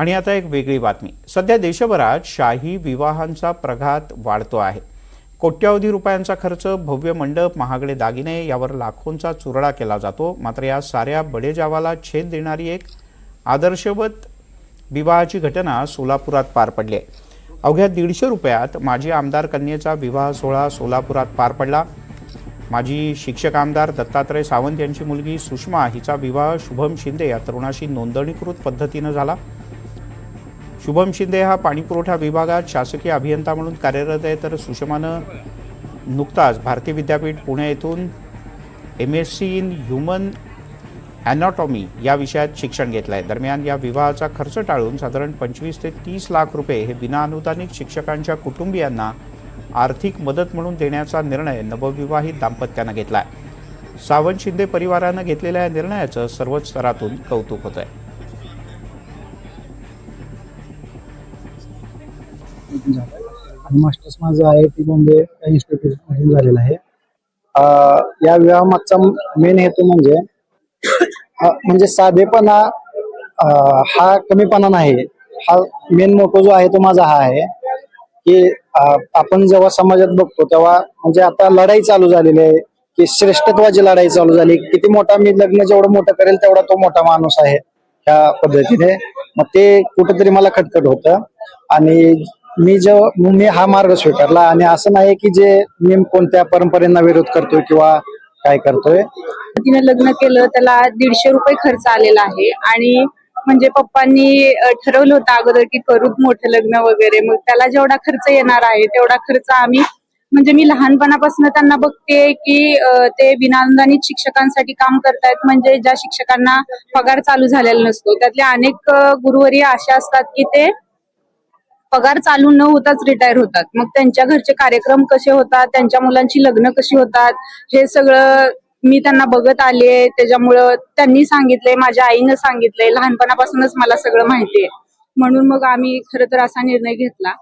आणि आता एक वेगळी बातमी. सध्या देशभरात शाही विवाहांचा प्रघात वाढतो आहे. कोट्यावधी रुपयांचा खर्च भव्य मंडप महागडे दागिने यावर लाखोंचा चुरडा केला जातो. मात्र या साऱ्या बडेजावाला छेद देणारी एक आदर्शवत विवाहाची घटना सोलापुरात पार पडली आहे. अवघ्या दीडशे रुपयात माजी आमदार कन्येचा विवाह सोहळा सोलापुरात पार पडला. माजी शिक्षक आमदार दत्तात्रय सावंत यांची मुलगी सुषमा हिचा विवाह शुभम शिंदे या तरुणाशी नोंदणीकृत पद्धतीनं झाला. शुभम शिंदे हा पाणीपुरवठा विभागात शासकीय अभियंता म्हणून कार्यरत आहे. तर सुषमानं नुकताच भारतीय विद्यापीठ पुणे येथून M S C in human anatomy या विषयात शिक्षण घेतलं आहे दरम्यान या विवाहाचा खर्च टाळून साधारण पंचवीस ते तीस लाख रुपये हे विनाअनुदानित शिक्षकांच्या कुटुंबियांना आर्थिक मदत म्हणून देण्याचा निर्णय नवविवाहित दाम्पत्यानं घेतला आहे सावंत शिंदे परिवारानं घेतलेल्या या निर्णयाचं सर्वच स्तरातून कौतुक होत आहे आणि मास्टर्स माझं I I T Bombay institute मधून झालेलं आहे. या विवाहामागचा मेन हेतू म्हणजे म्हणजे साधेपणा हा कमीपणा नाही. हा मेन मोटो जो आहे तो माझा हा आहे की आपण जेव्हा समाजात बघतो तेव्हा म्हणजे आता लढाई चालू झालेली आहे की श्रेष्ठत्वाची लढाई चालू झाली. किती मोठा मी लग्न जेवढं मोठं करेल तेवढा तो मोठा माणूस आहे त्या पद्धतीने. मग ते कुठेतरी मला खटखट होतं. आणि मी जेव्हा मी हा मार्ग स्वीकारला आणि असं नाही की जे मी कोणत्या परंपरेना विरोध करतोय किंवा काय करतोय. तिने लग्न केलं त्याला दीडशे रुपये खर्च आलेला आहे. आणि म्हणजे पप्पांनी ठरवलं होतं अगोदर की करूच मोठं लग्न वगैरे. मग त्याला जेवढा खर्च येणार आहे तेवढा खर्च आम्ही म्हणजे मी लहानपणापासून त्यांना बघते की ते विनानुदानित शिक्षकांसाठी काम करतायत. म्हणजे ज्या शिक्षकांना पगार चालू झालेला नसतो. त्यातले अनेक गुरुवरी अशा असतात की ते पगार चालू न होताच रिटायर होतात. मग त्यांच्या घरचे कार्यक्रम कसे होतात? त्यांच्या मुलांची लग्न कशी होतात? हे सगळं मी त्यांना बघत आले त्याच्यामुळं त्यांनी सांगितलंय माझ्या आईनं सांगितलंय. लहानपणापासूनच मला सगळं माहितीये. म्हणून मग आम्ही खर तर असा निर्णय घेतला.